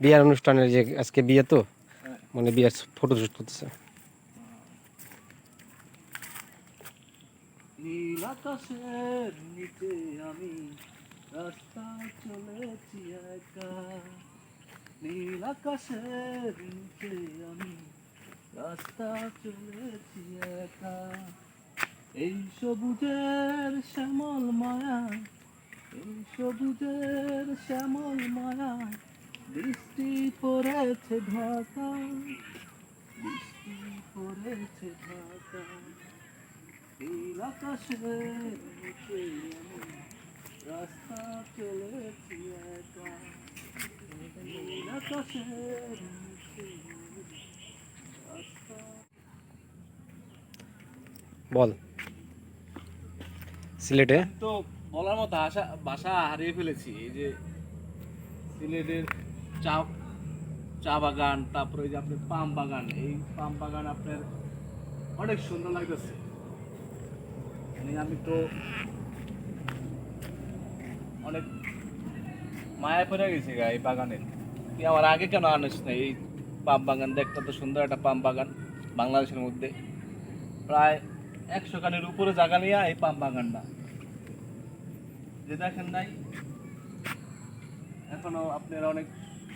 বিয়ার অনুষ্ঠানের যে আজকে বিয়ে তো মানে বিয়ার শুট করতেছে। আমি রাস্তা আমি রাস্তা চলেছি একা। এই সবুজের শ্যামল মায়া, এই সবুজের শ্যামল মায়া বৃষ্টি পড়েছে ঢাকা বৃষ্টি পড়েছে ঢাকা। নিচে আমি রাস্তা চলেছি একা। বল। সিলেটে? তো বলার মতো আশা বাসা হারিয়ে ফেলেছি। এই যে সিলেটের চা চা বাগান, তারপরে এই যে আপনার পাম বাগান, এই পাম বাগান আপনার অনেক সুন্দর লাগতেছে। মানে আমি তো অনেক মায়া পড়ে গেছি গা এই বাগানের তুই আমার আগে কেন আনিস না এই পাম বাগান দেখতে তো সুন্দর একটা পাম বাগান বাংলাদেশের মধ্যে। প্রায় একশো কানের উপরে জায়গা নিয়ে এই পাম বাগানটা। যে দেখেন নাই, এখনও আপনারা অনেক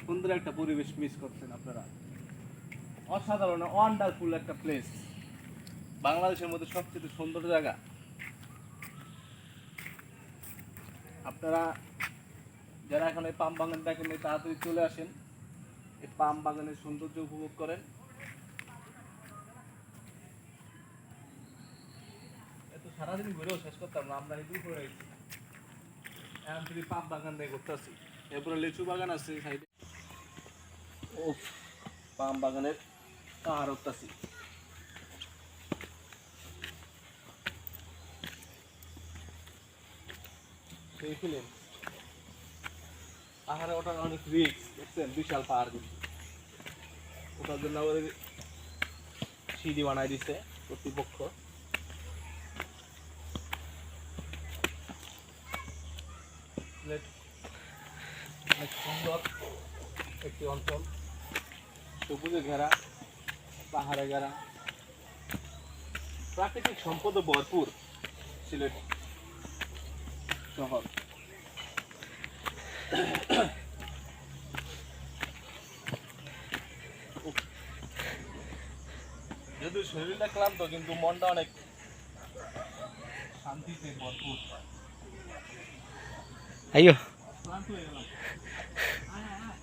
সুন্দর একটা পরিবেশ মিস করছেন আপনারা। অসাধারণ ওয়ান্ডারফুল একটা প্লেস বাংলাদেশের মধ্যে সবচেয়ে সুন্দর জায়গা। আপনারা যারা এখন পাম বাগান দেখেন তাড়াতাড়ি চলে আসেন। এই পাম বাগানের সৌন্দর্য উপভোগ করেন। এত সারাদিন ঘুরেও শেষ করতাম না, আমরা এই দুপুরে এখন পাম বাগান দিয়ে করতেছি এরপরে লিচু বাগান আছে ও পাম বাগানের পাহাড় উঠতেছি। দেখলেন? পাহাড়ে ওঠার অনেক রিক্স দেখছেন? বিশাল পাহাড় কিন্তু। ওটার জন্য আবার সিঁড়ি বানাই দিছে কর্তৃপক্ষ। সুন্দর একটি অঞ্চল। সবুজে ঘেরা পাহাড়ে ঘেরা। প্রাকৃতিক সম্পদে ভরপুর সিলেট শহর। যেহেতু শরীরটা ক্লান্ত কিন্তু মনটা অনেক শান্তিতে ভরপুর। আইয়ো। ক্লান্ত হয়ে গেলাম ওরে দেখ ওই যে ওটা পাম বাগান হ্যাঁ হ্যাঁ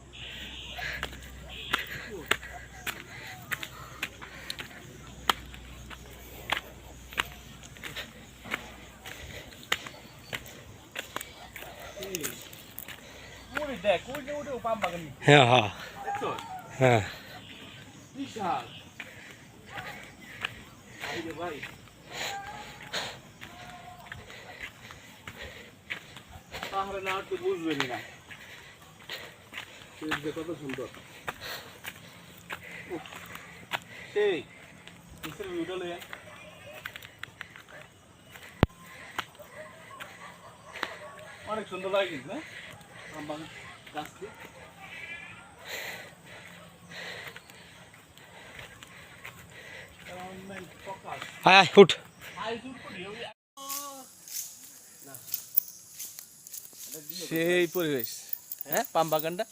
দেখছ হ্যাঁ বিশাল এই যে ভাই পাহাড়ে না উঠতে বুঝবেনই না এই যে কত সুন্দর। সেই ভিউটা অনেক সুন্দর লাগে কিন্তু আয় উঠ। সেই পরিবেশ। হ্যাঁ পাম বাগানটা?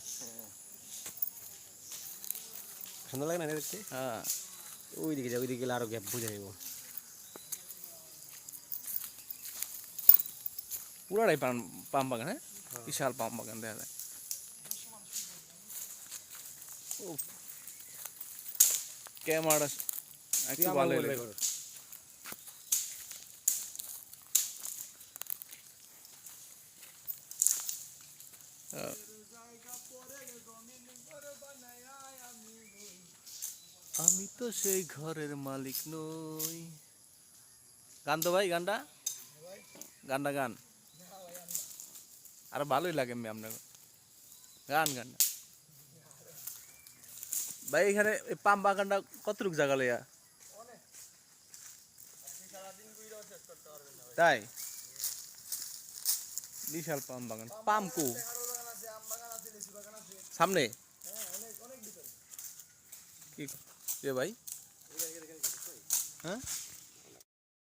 সুন্দর লাগে না দেখতে? হ্যাঁ। ওই দিকে যা ওই দিকে গেলে আরও গ্যাপ বুঝে নেব পুরাটাই পাম পাম বাগান হ্যাঁ? বিশাল পাম বাগান দেখা যায়। উফ। একটু ভালো হ্যাঁ। আমি তো সেই ঘরের মালিক নই। গান তো ভাই গানটা? গানটা গান। আর ভালোই লাগে এমনি গান গান। ভাই, এখানে পাম বাগানটা কতটুকু জায়গা লইয়া? তাই? বিশাল পাম বাগান। পাম কু? সামনে? কে ভাই? হ্যাঁ?